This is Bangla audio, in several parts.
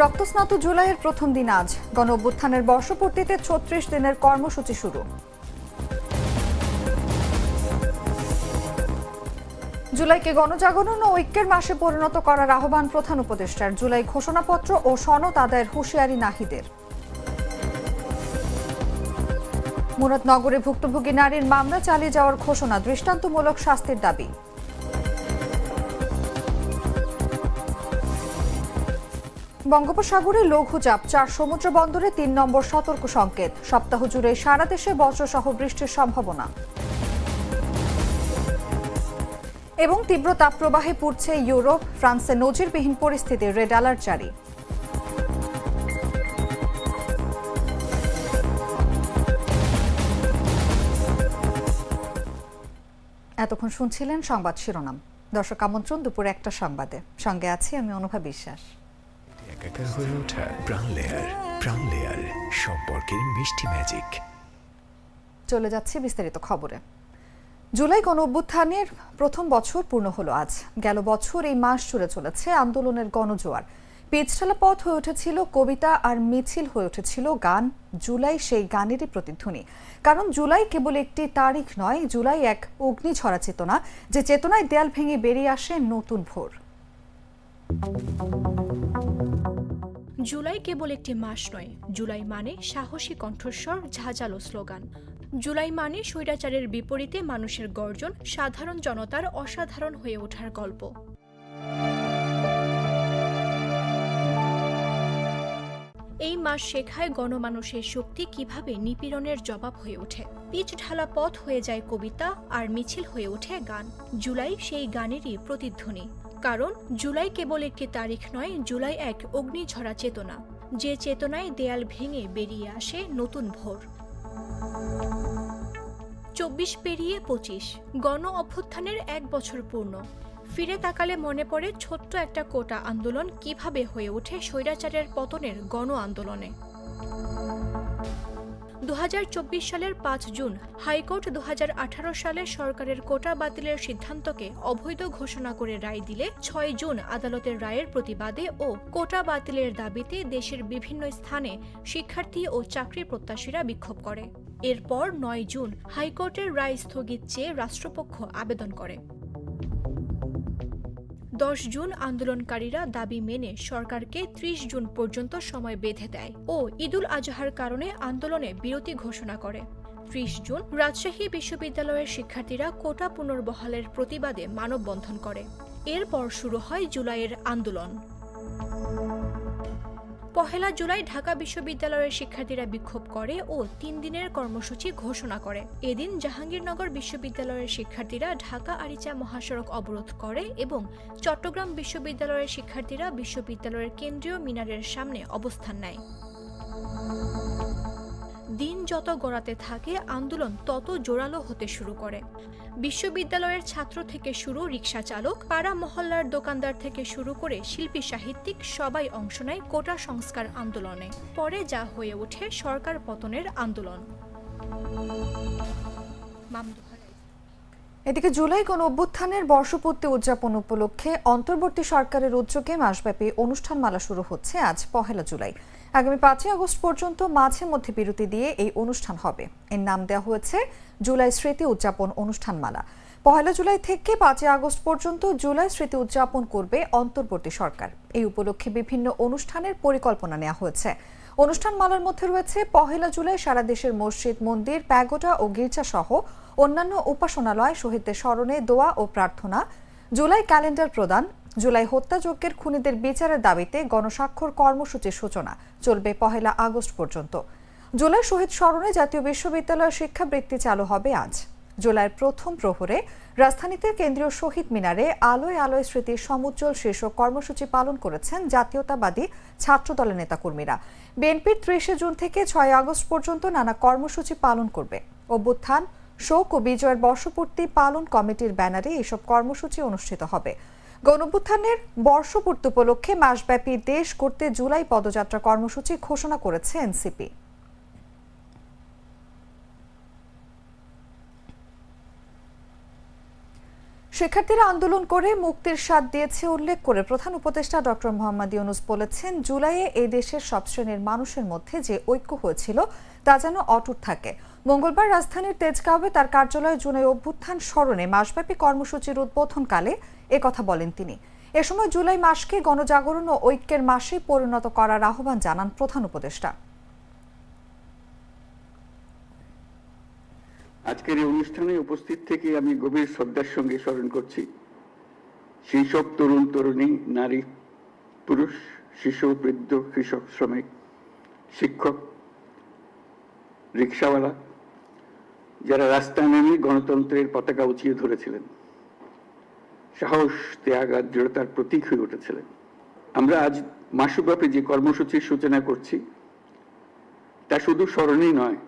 রক্তস্নাত জুলাইয়ের প্রথম দিন আজ। গণ অভ্যুত্থানের বর্ষপূর্তিতে ছত্রিশ দিনের কর্মসূচি শুরু। জুলাইকে গণজাগরণ ও ঐক্যের মাসে পরিণত করার আহ্বান প্রধান উপদেষ্টার। জুলাই ঘোষণাপত্র ও সনদ আদায়ের হুঁশিয়ারি নাহিদের। মুরাদনগরে ভুক্তভোগী নারীর মামলা চালিয়ে যাওয়ার ঘোষণা, দৃষ্টান্তমূলক শাস্তির দাবি। বঙ্গোপসাগরে লঘুচাপ, চার সমুদ্র বন্দরে তিন নম্বর সতর্ক সংকেত। সপ্তাহ জুড়ে সারা দেশে বজ্রসহ বৃষ্টির সম্ভাবনা। এবং তীব্র তাপপ্রবাহে পুড়ছে ইউরোপ, ফ্রান্সে নজিরবিহীন পরিস্থিতি, রেড অ্যালার্ট জারি। এতক্ষণ শুনছিলেন সংবাদ শিরোনাম। দর্শক আমন্ত্রণ দুপুরে একটা সংবাদে। সঙ্গে আছি আমি অনুভা বিশ্বাস। একাকার হয়ে ওঠা প্রাণ লেয়ার প্রাণ লেয়ার, সম্পর্কের মিষ্টি ম্যাজিক চলে যাচ্ছে বিস্তারিত খবরে। জুলাই গণ অভ্যুত্থানের প্রথম বছর পূর্ণ হলো আজ। গেল বছর এই মাস জুড়ে চলেছে আন্দোলনের গণজোয়ার। পিচঢালা পথ হয়ে উঠেছিল কবিতা আর মিছিল হয়ে উঠেছিল গান। জুলাই সেই গানেরই প্রতিধ্বনি। কারণ জুলাই কেবল একটি তারিখ নয়, জুলাই এক অগ্নিঝরা চেতনা, যে চেতনায় দেয়াল ভেঙে বেরিয়ে আসে নতুন ভোর। জুলাই কেবল একটি মাস নয়। জুলাই মানে সাহসী কণ্ঠস্বর, ঝাঁঝালো স্লোগান। জুলাই মানে স্বৈরাচারের বিপরীতে মানুষের গর্জন, সাধারণ জনতার অসাধারণ হয়ে ওঠার গল্প। এই মাস শেখায় গণমানুষের শক্তি কীভাবে নিপীড়নের জবাব হয়ে ওঠে। পিচ ঢালা পথ হয়ে যায় কবিতা, আর মিছিল হয়ে ওঠে গান। জুলাই সেই গানেরই প্রতিধ্বনি। কারণ জুলাই কেবল একটি তারিখ নয়, জুলাই এক অগ্নিঝরা চেতনা। যে চেতনায় দেয়াল ভেঙে বেরিয়ে আসে নতুন ভোর। চব্বিশ পেরিয়ে পঁচিশ, গণ অভ্যুত্থানের এক বছর পূর্ণ। ফিরে তাকালে মনে পড়ে ছোট্ট একটা কোটা আন্দোলন কীভাবে হয়ে ওঠে স্বৈরাচারের পতনের গণ আন্দোলনে। দুহাজার চব্বিশ সালের পাঁচ জুন হাইকোর্ট দুহাজার আঠারো সালে সরকারের কোটা বাতিলের সিদ্ধান্তকে অবৈধ ঘোষণা করে রায় দিলে ছয় জুন আদালতের রায়ের প্রতিবাদে ও কোটা বাতিলের দাবিতে দেশের বিভিন্ন স্থানে শিক্ষার্থী ও চাকরি প্রত্যাশীরা বিক্ষোভ করে। এরপর নয় জুন হাইকোর্টের রায় স্থগিত চেয়ে রাষ্ট্রপক্ষ আবেদন করে। দশ জুন আন্দোলনকারীরা দাবি মেনে সরকারকে ত্রিশ জুন পর্যন্ত সময় বেঁধে দেয় ও ঈদুল আজহার কারণে আন্দোলনে বিরতি ঘোষণা করে। ত্রিশ জুন রাজশাহী বিশ্ববিদ্যালয়ের শিক্ষার্থীরা কোটা পুনর্বহালের প্রতিবাদে মানববন্ধন করে। এরপর শুরু হয় জুলাইয়ের আন্দোলন। পহেলা জুলাই ঢাকা বিশ্ববিদ্যালয়ের শিক্ষার্থীরা বিক্ষোভ করে ও তিন দিনের কর্মসূচি ঘোষণা করে। এদিন জাহাঙ্গীরনগর বিশ্ববিদ্যালয়ের শিক্ষার্থীরা ঢাকা আরিচা মহাসড়ক অবরোধ করে এবং চট্টগ্রাম বিশ্ববিদ্যালয়ের শিক্ষার্থীরা বিশ্ববিদ্যালয়ের কেন্দ্রীয় মিনারের সামনে অবস্থান নেয়। দিন যত গড়াতে থাকে, আন্দোলন তত জোরালো হতে শুরু করে। বিশ্ববিদ্যালয়ের ছাত্র থেকে শুরু রিক্সা চালক, পাড়া মহল্লার দোকানদার থেকে শুরু করে শিল্পী সাহিত্যিক সবাই অংশ নেয় কোটা সংস্কার আন্দোলনে। পরে যা হয়ে ওঠে সরকার পতনের আন্দোলন। এদিকে জুলাই গণ অভ্যুত্থানের বর্ষপূর্তি উদযাপন উপলক্ষে অন্তর্বর্তী সরকারের উদ্যোগে মাসব্যাপী অনুষ্ঠানমালা শুরু হচ্ছে আজ পহেলা জুলাই। আগামী পাঁচই আগস্ট পর্যন্ত মাঝে মধ্যে বিরতি দিয়ে এই অনুষ্ঠান হবে। এর নাম দেওয়া হয়েছে জুলাই স্মৃতি উদযাপন অনুষ্ঠানমালা। পহেলা জুলাই থেকে পাঁচই আগস্ট পর্যন্ত জুলাই স্মৃতি উদযাপন করবে অন্তর্বর্তী সরকার। এই উপলক্ষে বিভিন্ন অনুষ্ঠানের পরিকল্পনা নেওয়া হয়েছে। অনুষ্ঠানমালার মধ্যে রয়েছে পহেলা জুলাই সারা দেশের মসজিদ, মন্দির প্যাগোটা ও গির্জা সহ অন্যান্য উপাসনালয় শহীদদের স্মরণে দোয়া ও প্রার্থনা। জুলাই ক্যালেন্ডার প্রদান জুলাই হত্যাযজ্ঞের খুনিদের বিচারের দাবিতে গণস্বাক্ষর কর্মসূচির সূচনা চলবে পহেলা আগস্ট পর্যন্ত। জুলাই শহীদ স্মরণে জাতীয় বিশ্ববিদ্যালয়ের শিক্ষাবৃত্তি চালু হবে আজ। জুলাইয়ের প্রথম প্রহরে রাজধানীতে কেন্দ্রীয় শহীদ মিনারে আলোয় আলোয় স্মৃতির সমুজ্জ্বল শীর্ষক কর্মসূচি পালন করেছেন জাতীয়তাবাদী ছাত্রদলের নেতাকর্মীরা। বিএনপির ত্রিশে জুন থেকে ছয় আগস্ট পর্যন্ত নানা কর্মসূচি পালন করবে। অভ্যুত্থান, শোক ও বিজয়ের বর্ষপূর্তি পালন কমিটির ব্যানারে এসব কর্মসূচি অনুষ্ঠিত হবে। গণঅভ্যুত্থানের বর্ষপূর্তি উপলক্ষে মাসব্যাপী দেশ করতে জুলাই পদযাত্রা কর্মসূচি ঘোষণা করেছে এনসিপি। শিক্ষার্থীরা আন্দোলন করে মুক্তির স্বাদ দিয়েছে উল্লেখ করে প্রধান উপদেষ্টা ডক্টর মোহাম্মদ ইউনুস বলেছেন, জুলাইয়ে এই দেশের সব শ্রেণির মানুষের মধ্যে যে ঐক্য হয়েছিল তা যেন অটুট থাকে। মঙ্গলবার রাজধানীর তেজগাঁওয়ে তার কার্যালয়ে জুলাই অভ্যুত্থান স্মরণে মাসব্যাপী কর্মসূচির উদ্বোধনকালে কথা বলেন তিনি। এ সময় জুলাই মাসকে গণজাগরণ ও ঐক্যের মাসে পরিণত করার আহ্বান জানান প্রধান উপদেষ্টা। আজকের এই অনুষ্ঠানে উপস্থিত থেকে আমি গভীর শ্রদ্ধার সঙ্গে স্মরণ করছি। সেই সব তরুণ তরুণী, নারী, পুরুষ, শিশু, বৃদ্ধ, কৃষক, শ্রমিক, শিক্ষক, রিক্সাওয়ালা যারা রাস্তায় নেমে গণতন্ত্রের পতাকা উঁচিয়ে ধরেছিলেন, সাহস, ত্যাগ আর দৃঢ়তার প্রতীক হয়ে উঠেছিলেন। আমরা আজ মাসব্যাপী যে কর্মসূচির সূচনা করছি, তা শুধু স্মরণেই নয়,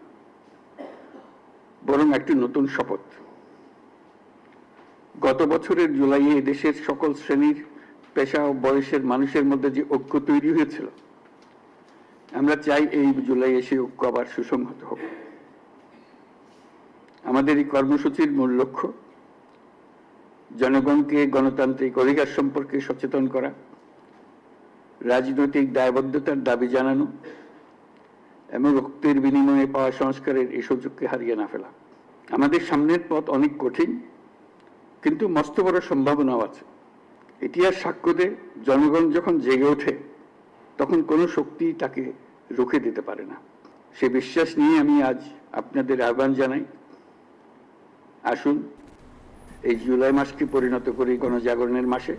বরং একটি নতুন শপথ। গত বছরের জুলাইয়ে দেশের সকল শ্রেণির পেশা ও বয়সের মানুষের মধ্যে যে ঐক্য তৈরি হয়েছিল, আমরা চাই এই জুলাইয়ে সেই ঐক্য আবার সুসংহত হোক। আমাদের এই কর্মসূচির মূল লক্ষ্য জনগণকে গণতান্ত্রিক অধিকার সম্পর্কে সচেতন করা, রাজনৈতিক দায়বদ্ধতার দাবি জানানো এবং রক্তের বিনিময়ে পাওয়া সংস্কারের এই সুযোগকে হারিয়ে না ফেলা। আমাদের সামনের পথ অনেক কঠিন, কিন্তু মস্ত বড় সম্ভাবনাও আছে। ইতিহাস সাক্ষ্য দেয়, জনগণ যখন জেগে ওঠে, তখন কোনো শক্তি তাকে রুখে দিতে পারে না। সে বিশ্বাস নিয়ে আমি আজ আপনাদের আহ্বান জানাই। আসুন, এই জুলাই মাসকে পরিণত করি গণজাগরণের মাসে,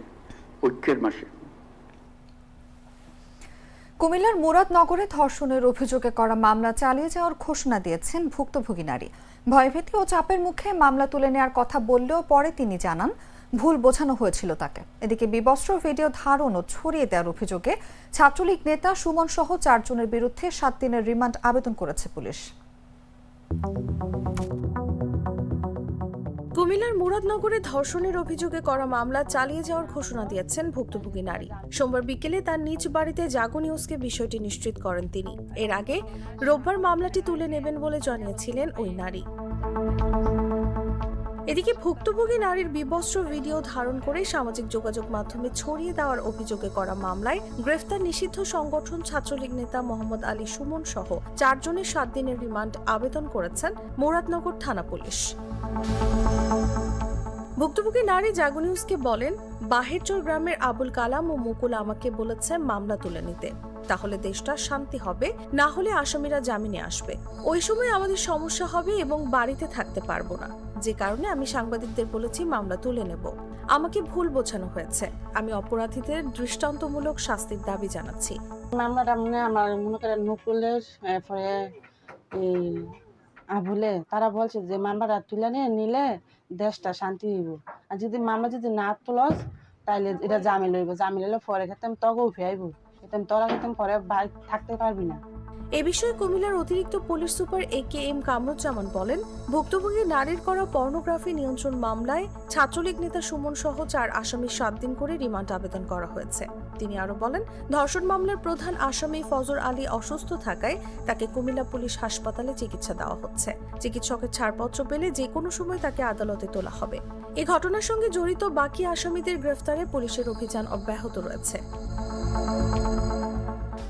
ঐক্যের মাসে। কুমিল্লার মুরাদনগরে ধর্ষণের অভিযোগে করা মামলা চালিয়ে যাওয়ার ঘোষণা দিয়েছেন ভুক্তভোগী নারী। ভয়ভীতি ও চাপের মুখে মামলা তুলে নেওয়ার কথা বললেও পরে তিনি জানান, ভুল বোঝানো হয়েছিল তাকে। এদিকে বিবস্ত্র ভিডিও ধারণ ও ছড়িয়ে দেওয়ার অভিযোগে ছাত্রলীগ নেতা সুমন সহ চারজনের বিরুদ্ধে সাত দিনের রিমান্ড আবেদন করেছে পুলিশ। কুমিল্লার মুরাদনগরে ধর্ষণের অভিযোগে করা মামলা চালিয়ে যাওয়ার ঘোষণা দিয়েছেন ভুক্তভোগী নারী। সোমবার বিকেলে তার নিজ বাড়িতে জাগো নিউজকে বিষয়টি নিশ্চিত করেন তিনি। এর আগে রোববার মামলাটি তুলে নেবেন বলে জানিয়েছিলেন ওই নারী। এদিকে ভুক্তভোগী নারীর বিবস্ত্র ভিডিও ধারণ করে সামাজিক যোগাযোগ মাধ্যমে ছড়িয়ে দেওয়ার অভিযোগে করা মামলায় গ্রেফতার নিষিদ্ধ সংগঠন ছাত্রলীগ নেতা মোহাম্মদ আলী সুমন সহ চারজনের সাত দিনের রিমান্ড আবেদন করেছেন মুরাদনগর থানা পুলিশ। ভুক্তভোগী নারী জাগো নিউজকে বলেন, বাহেরচর গ্রামের আবুল কালাম ও মুকুল আমাকে বলেছে মামলা তুলে নিতে। তাহলে দেশটা শান্তি হবে, না হলে আসামিরা জামিনে আসবে। ওই সময় আমাদের সমস্যা হবে এবং বাড়িতে থাকতে পারব না। যে কারণে আমি সাংবাদিকদের বলেছি মামলা তুলে নেব। আমাকে ভুল বোঝানো হয়েছে। আমি অপরাধীদের দৃষ্টান্তমূলক শাস্তির দাবি জানাচ্ছি। মামলাটা মনে আমার মনে করেন এরপরে আবুলে তারা বলছে যে মামলাটা তুলে নিয়ে নিলে দেশটা শান্তি হইব। আর যদি মামলা যদি না তুলস, তাইলে এটা জামিল হইব। জামিল লইলে পরে খেতাম তগও ফেয়াইব খেতাম, তোরা খেতাম, পরে থাকতে পারবি না। এ বিষয়ে কুমিল্লার অতিরিক্ত police super A K M Kamruzzaman বলেন, ভুক্তভোগী নারীর করা পর্নোগ্রাফি নিয়ন্ত্রণ মামলায় ছাত্রলীগ নেতা সুমন সহ চার আসামির সাত দিন করে রিমান্ড আবেদন করা হয়েছে। তিনি আরও বলেন, ধর্ষণ মামলার প্রধান আসামি ফজর আলী অসুস্থ থাকায় তাকে কুমিল্লা পুলিশ হাসপাতালে চিকিৎসা দেওয়া হচ্ছে। চিকিৎসকের ছাড়পত্র পেলে যে কোনো সময় তাকে আদালতে তোলা হবে। এ ঘটনার সঙ্গে জড়িত বাকি আসামিদের গ্রেফতারে পুলিশের অভিযান অব্যাহত রয়েছে।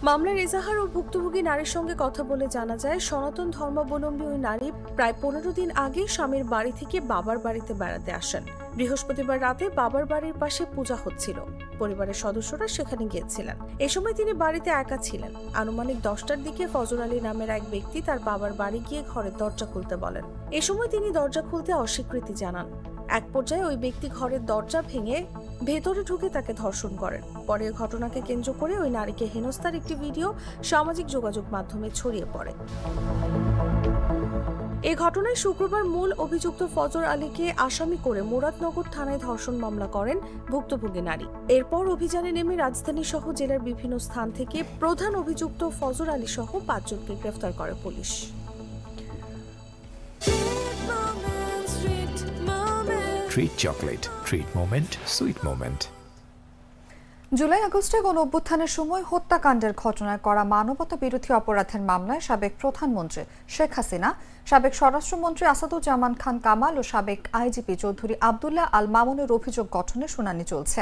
মামলার এজাহার ও ভুক্তভোগী নারীর সঙ্গে কথা বলে জানা যায়, সনাতন ধর্মাবলম্বী ওই নারী প্রায় পনেরো দিন আগে স্বামীর বাড়ি থেকে বাবার বাড়িতে বেড়াতে আসেন। বৃহস্পতিবার রাতে বাবার বাড়ির পাশে পূজা হচ্ছিল। পরিবারের সদস্যরা সেখানে গিয়েছিলেন। এ সময় তিনি বাড়িতে একা ছিলেন। আনুমানিক দশটার দিকে ফজর আলী নামের এক ব্যক্তি তার বাবার বাড়ি গিয়ে ঘরের দরজা খুলতে বলেন। এ সময় তিনি দরজা খুলতে অস্বীকৃতি জানান। এক পর্যায়ে ওই ব্যক্তি ঘরের দরজা ভেঙে ভেতরে ঢুকে তাকে ধর্ষণ করেন। পরে ঘটনাকে কেন্দ্র করে ওই নারীকে হেনস্থার একটি ভিডিও সামাজিক যোগাযোগ মাধ্যমে ছড়িয়ে পড়ে। এ ঘটনায় শুক্রবার মূল অভিযুক্ত ফজর আলীকে আসামি করে মুরাদনগর থানায় ধর্ষণ মামলা করেন ভুক্তভোগী নারী। এরপর অভিযানে নেমে রাজধানী সহ জেলার বিভিন্ন স্থান থেকে প্রধান অভিযুক্ত ফজর আলী সহ পাঁচজনকে গ্রেফতার করে police. Treat chocolate treat moment sweet moment July আগস্টে গণ অভ্যুত্থানের সময় হত্যাকাণ্ডের ঘটনায় করা মানবতা বিরোধী অপরাধের মামলায় সাবেক প্রধানমন্ত্রী শেখ হাসিনা, সাবেক স্বরাষ্ট্রমন্ত্রী আসাদুজ্জামান খান কামাল ও সাবেক আইজিপি চৌধুরী আবদুল্লাহ আল মামুনের অভিযোগ গঠনে শুনানি চলছে।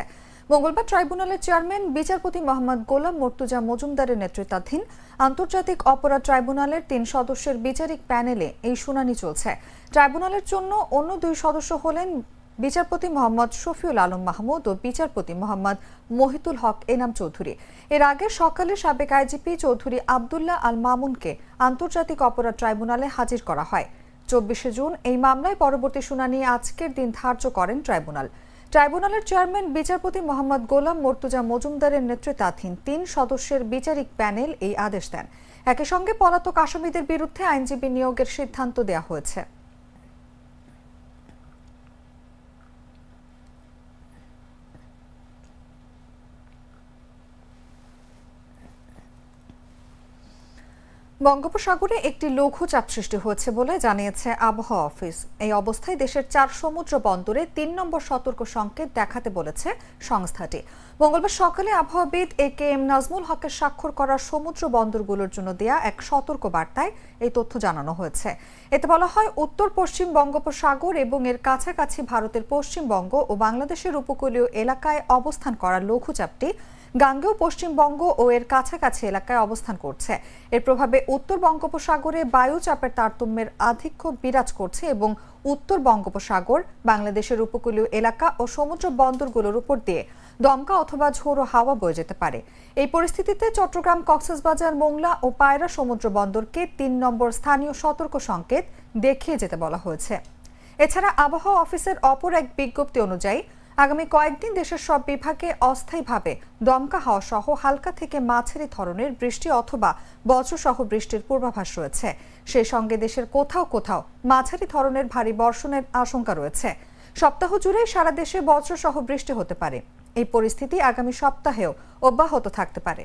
মঙ্গলবার ট্রাইব্যুনালের চেয়ারম্যান বিচারপতি মোহাম্মদ গোলাম মর্তুজা মজুমদারের নেতৃত্বাধীন আন্তর্জাতিক অপরাধ ট্রাইব্যুনালের তিন সদস্যের বিচারিক প্যানেলে এই শুনানি চলছে। ট্রাইব্যুনালের জন্য অন্য দুই সদস্য হলেন বিচারপতি মোহাম্মদ শফিউল আলম মাহমুদ ও বিচারপতি মোহাম্মদ মহিতুল হক এনাম চৌধুরী। এর আগে সকালে সাবেক আইজিপি চৌধুরী আবদুল্লাহ আল মামুনকে আন্তর্জাতিক অপরাধ ট্রাইব্যুনালে হাজির করা হয়। চব্বিশে জুন এই মামলায় পরবর্তী শুনানি আজকের দিন ধার্য করেন ট্রাইব্যুনাল। ট্রাইব্যুনালের চেয়ারম্যান বিচারপতি মোহাম্মদ গোলাম মর্তুজা মজুমদারের নেতৃত্বাধীন তিন সদস্যের বিচারিক প্যানেল এই আদেশ দেন। একই সঙ্গে পলাতক আসামিদের বিরুদ্ধে আইনজীবী নিয়োগের সিদ্ধান্ত দেওয়া হয়েছে। বঙ্গোপসাগরে একটি লঘুচাপ সৃষ্টি হয়েছে বলে জানিয়েছে আবহাওয়া অফিস। এই অবস্থায় দেশের চার সমুদ্র বন্দরে তিন নম্বর সতর্ক সংকেত দেখাতে বলেছে সংস্থাটি। মঙ্গলবার সকালে আবহাওয়াবিদ এ কে এম নাজমুল হকের স্বাক্ষর করা সমুদ্র বন্দরগুলোর জন্য দেয়া এক সতর্ক বার্তায় এই তথ্য জানানো হয়েছে। এতে বলা হয়, উত্তর পশ্চিম বঙ্গোপসাগর এবং এর কাছাকাছি ভারতের পশ্চিমবঙ্গ ও বাংলাদেশের উপকূলীয় এলাকায় অবস্থান করা লঘুচাপটি গাঙ্গেয় পশ্চিমবঙ্গ ও এর কাছাকাছি এলাকায় অবস্থান করছে। এর প্রভাবে উত্তর বঙ্গোপসাগরে বায়ুচাপের তারতম্যের আধিক্য বিরাজ করছে এবং উত্তর বঙ্গোপসাগর, বাংলাদেশের উপকূলীয় এলাকা ও সমুদ্র বন্দরগুলোর উপর দিয়ে দমকা অথবা ঝোড়ো হাওয়া বয়ে যেতে পারে। এই পরিস্থিতিতে চট্টগ্রাম, কক্সবাজার, মোংলা ও পায়রা সমুদ্র বন্দরকে তিন নম্বর স্থানীয় সতর্ক সংকেত দেখিয়ে যেতে বলা হয়েছে। এছাড়া আবহাওয়া অফিসের অপর এক বিজ্ঞপ্তি অনুযায়ী আগামী কয়েকদিন দেশের সব বিভাগে অস্থায়ীভাবে দমকা হাওয়া সহ হালকা থেকে মাঝারি ধরনের বৃষ্টি অথবা বজ্রসহ বৃষ্টির পূর্বাভাস রয়েছে। সেই সঙ্গে দেশের কোথাও কোথাও মাঝারি ধরনের ভারী বর্ষণের আশঙ্কা রয়েছে। সপ্তাহ জুড়ে সারা দেশে বজ্রসহ বৃষ্টি হতে পারে। এই পরিস্থিতি আগামী সপ্তাহেও অব্যাহত থাকতে পারে।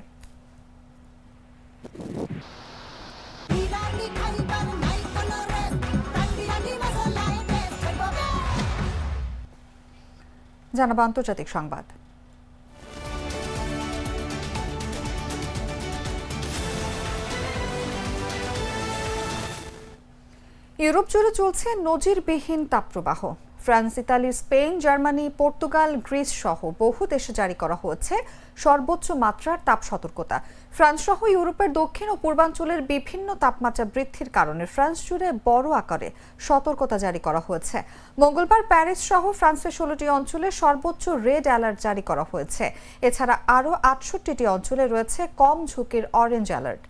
জানাব আন্তর্জাতিক সংবাদ। ইউরোপ জুড়ে চলছে নজিরবিহীন তাপপ্রবাহ। France, Italy, Spain, Germany, Portugal, Greece সহ বহু দেশে জারি করা হয়েছে সর্বোচ্চ মাত্রার তাপ সতর্কতা ফ্রান্স সহ ইউরোপের দক্ষিণ ও পূর্বাঞ্চলের বিভিন্ন তাপমাত্রা বৃদ্ধির কারণে ফ্রান্স জুড়ে বড় আকারে সতর্কতা জারি করা হয়েছে। মঙ্গলবার প্যারিস সহ ফ্রান্সের ষোলোটি অঞ্চলে সর্বোচ্চ রেড অ্যালার্ট জারি করা হয়েছে। এছাড়া আরও আটষট্টিটি অঞ্চলে রয়েছে কম ঝুঁকির অরেঞ্জ অ্যালার্ট।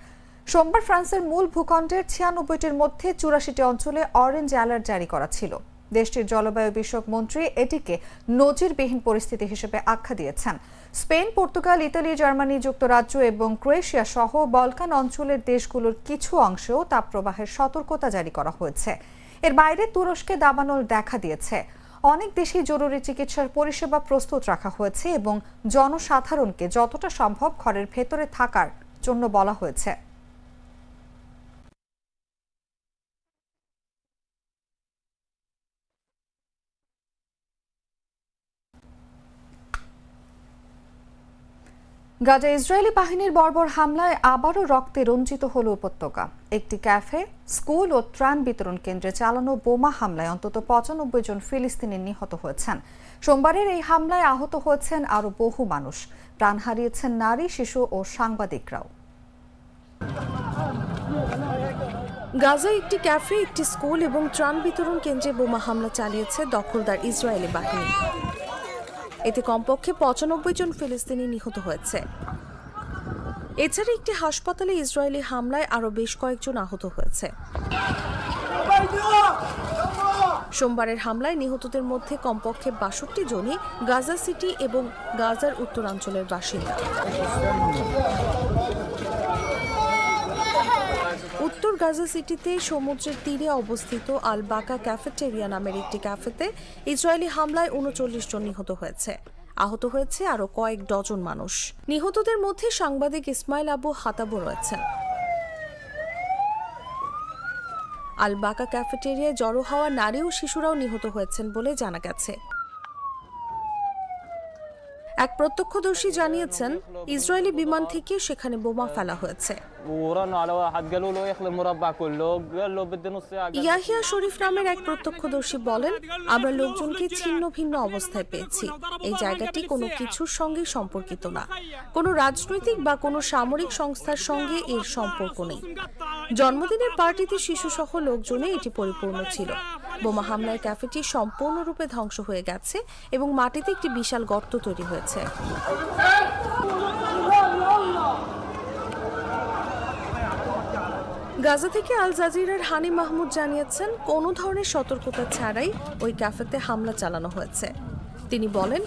সোমবার ফ্রান্সের মূল ভূখণ্ডের ছিয়ানব্বইটির মধ্যে চুরাশিটি অঞ্চলে অরেঞ্জ অ্যালার্ট জারি করা ছিল। দেশটির জলবায়ু বিষয়ক মন্ত্রী এটিকে নজিরবিহীন পরিস্থিতি হিসেবে আখ্যা দিয়েছেন। স্পেন, পর্তুগাল, ইতালি, জার্মানি, যুক্তরাজ্য এবং ক্রোয়েশিয়া সহ বলকান অঞ্চলের দেশগুলোর কিছু অংশেও তাপপ্রবাহের সতর্কতা জারি করা হয়েছে। এর বাইরে তুরস্কে দাবানল দেখা দিয়েছে। অনেক দেশেই জরুরি চিকিৎসার পরিষেবা প্রস্তুত রাখা হয়েছে এবং জনসাধারণকে যতটা সম্ভব ঘরের ভেতরে থাকার জন্য বলা হয়েছে। গাজা ইসরায়েলি বাহিনীর বর্বর হামলায় আবারও রক্তে রঞ্জিত হল উপত্যকা। একটি ক্যাফে, স্কুল ও ত্রাণ বিতরণ কেন্দ্রে চালানো বোমা হামলায় অন্তত পঁচানব্বই জন ফিলিস্তিনি নিহত হয়েছেন। সোমবারের এই হামলায় আহত হয়েছেন আরও বহু মানুষ। প্রাণ হারিয়েছেন নারী, শিশু ও সাংবাদিকরাও। গাজায় একটি ক্যাফে, একটি স্কুল এবং ত্রাণ বিতরণ কেন্দ্রে বোমা হামলা চালিয়েছে দখলদার ইসরায়েলি বাহিনী। এতে কমপক্ষে পঁচানব্বই জন ফিলিস্তিনি নিহত হয়েছে। এছাড়া একটি হাসপাতালে ইসরায়েলি হামলায় আরও বেশ কয়েকজন আহত হয়েছে। সোমবারের হামলায় নিহতদের মধ্যে কমপক্ষে বাষট্টি জনই গাজা সিটি এবং গাজার উত্তরাঞ্চলের বাসিন্দা। গাজা সিটিতে সমুদ্রের তীরে অবস্থিত আল বাকা ক্যাফেটেরিয়া নামের একটি ক্যাফেতে ইসরায়েলি হামলায় উনচল্লিশ জন নিহত হয়েছে। আহত হয়েছে আরও কয়েক ডজন মানুষ। নিহতদের মধ্যে সাংবাদিক ইসমাইল আবু হাতাবো রয়েছেন। আল বাকা ক্যাফেটেরিয়ায় জড়ো হওয়া নারী ও শিশুরাও নিহত হয়েছেন বলে জানা গেছে। এক প্রত্যক্ষদর্শী জানিয়েছেন, ইসরায়েলি বিমান থেকে সেখানে বোমা ফেলা হয়েছে। ইয়াহিয়া শরীফ নামের এক প্রত্যক্ষদর্শী বলেন, আমরা লোকজনকে ছিন্ন ভিন্ন অবস্থায় পেয়েছি। এই জায়গাটি কোনো কিছুর সঙ্গে সম্পর্কিত না। কোনো রাজনৈতিক বা কোনো সামরিক সংস্থার সঙ্গে এর সম্পর্ক নেই। জন্মদিনের পার্টিতে শিশুসহ লোকজনে এটি পরিপূর্ণ ছিল। বোমা হামলায় ক্যাফেটি সম্পূর্ণরূপে ধ্বংস হয়ে গেছে এবং মাটিতে একটি বিশাল গর্ত তৈরি হয়েছে। গাজা থেকে আল জাজিরার হানি মাহমুদ জানিয়েছেন, কোনো ধরনের সতর্কতা ছাড়াই ওই ক্যাফেতে হামলা চালানো হয়েছে। তিনি বলেন,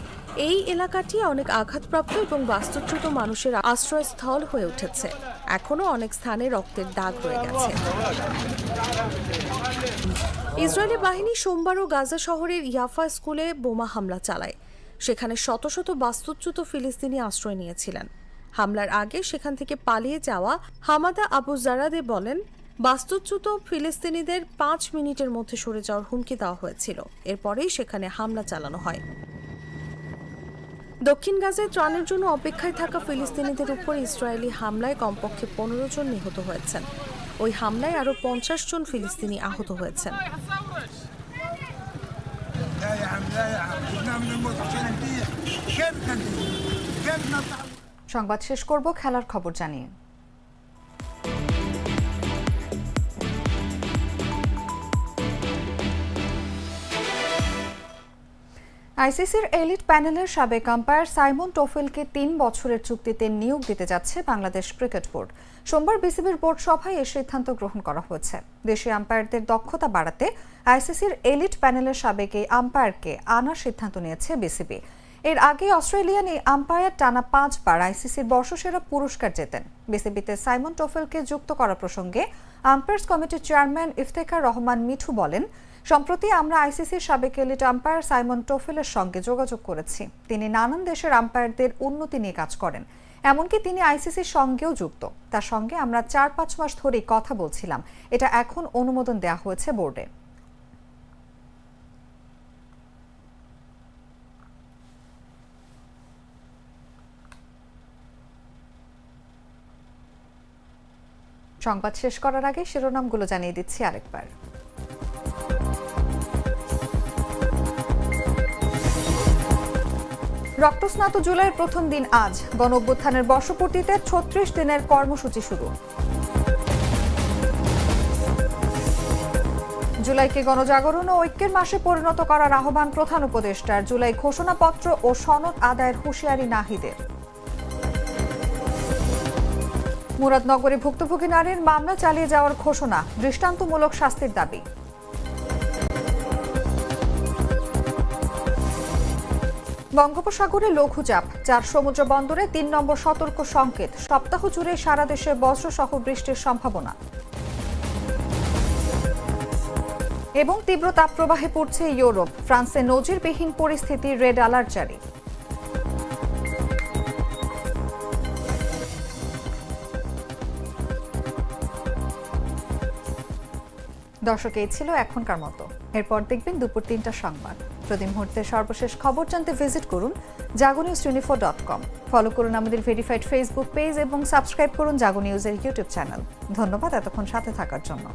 এই এলাকাটি অনেক আঘাতপ্রাপ্ত এবং বাস্তুচ্যুত মানুষের আশ্রয়স্থল হয়ে উঠেছে। এখনও অনেক স্থানে রক্তের দাগ রয়ে গেছে। ইসরায়েলি বাহিনী সোমবারও গাজা শহরের ইয়াফা স্কুলে বোমা হামলা চালায়। সেখানে শত শত বাস্তুচ্যুত ফিলিস্তিনি আশ্রয় নিয়েছিলেন। হামলার আগে সেখান থেকে পালিয়ে যাওয়া হামাদা আবু জারাদে বলেন, বাস্তুচ্যুত ফিলিস্তিনিদের পাঁচ মিনিটের মধ্যে সরে যাওয়ার হুমকি দেওয়া হয়েছিল। এরপরেই সেখানে হামলা চালানো হয়। দক্ষিণ গাজায় ত্রাণের জন্য অপেক্ষায় থাকা ফিলিস্তিনিদের উপর ইসরায়েলি হামলায় কমপক্ষে পনেরো জন নিহত হয়েছেন। ওই হামলায় আরও পঞ্চাশ জন ফিলিস্তিনি আহত হয়েছেন। সংবাদ শেষ করব খেলার খবর জানিয়ে। আইসিসির এলিট প্যানেলের সাবেক আম্পায়ার সাইমন টোফেলকে তিন বছরের চুক্তিতে নিয়োগ দিতে যাচ্ছে বাংলাদেশ ক্রিকেট বোর্ড। সোমবার বিসিবির বোর্ড সভায় এ সিদ্ধান্ত গ্রহণ করা হয়েছে। দেশে আম্পায়ারদের দক্ষতা বাড়াতে আইসিসির এলিট প্যানেলের সাবেক এই আম্পায়ারকে আনার সিদ্ধান্ত নিয়েছে বিসিবি। এর আগে অস্ট্রেলিয়ান এই আম্পায়ার টানা পাঁচবার আইসিসির বর্ষসেরা পুরস্কার জেতেন। বিসিবিতে সাইমন টোফেলকে যুক্ত করা প্রসঙ্গে আম্পায়ার্স কমিটির চেয়ারম্যান ইফতেখার রহমান মিঠু বলেন সম্প্রতি আমরা আইসিসির সাবেক এলিট আম্পায়ার সাইমন টোফেলের সঙ্গে যোগাযোগ করেছি। তিনি নানান দেশের আম্পায়ারদের উন্নতি নিয়ে কাজ করেন। এমনকি তিনি আইসিসির সঙ্গেও যুক্ত। তার সঙ্গে আমরা চার পাঁচ মাস ধরেই কথা বলছিলাম। এটা এখন অনুমোদন দেয়া হয়েছে বোর্ডে। সংবাদ শেষ করার আগে শিরোনামগুলো জানিয়ে দিচ্ছি আরেকবার। রক্তস্নাত জুলাইয়ের প্রথম দিন আজ। গণ অভ্যুত্থানের বর্ষপূর্তিতে ছত্রিশ দিনের কর্মসূচি শুরু। জুলাইকে গণজাগরণ ও ঐক্যের মাসে পরিণত করার আহ্বান প্রধান উপদেষ্টার। জুলাই ঘোষণাপত্র ও সনদ আদায়ের হুঁশিয়ারি নাহিদের। মুরাদনগরে ভুক্তভোগী নারীর মামলা চালিয়ে যাওয়ার ঘোষণা, দৃষ্টান্তমূলক শাস্তির দাবি। বঙ্গোপসাগরে লঘুচাপ, চার সমুদ্র বন্দরে তিন নম্বর সতর্ক সংকেত, সপ্তাহ জুড়ে সারা দেশে বজ্রসহ বৃষ্টির সম্ভাবনা। এবং তীব্র তাপপ্রবাহে পড়ছে ইউরোপ, ফ্রান্সে নজিরবিহীন পরিস্থিতি রেড অ্যালার্ট জারি। দর্শক, এই ছিল এখনকার মতো। এরপর দেখবেন দুপুর তিনটা সংবাদ। প্রতি মুহূর্তে সর্বশেষ খবর জানতে ভিজিট করুন Jago news twenty dot com follow করুন আমাদের ভেরিফাইড ফেসবুক পেজ এবং সাবস্ক্রাইব করুন জাগো নিউজের ইউটিউব চ্যানেল ধন্যবাদ এতক্ষণ সাথে থাকার জন্য।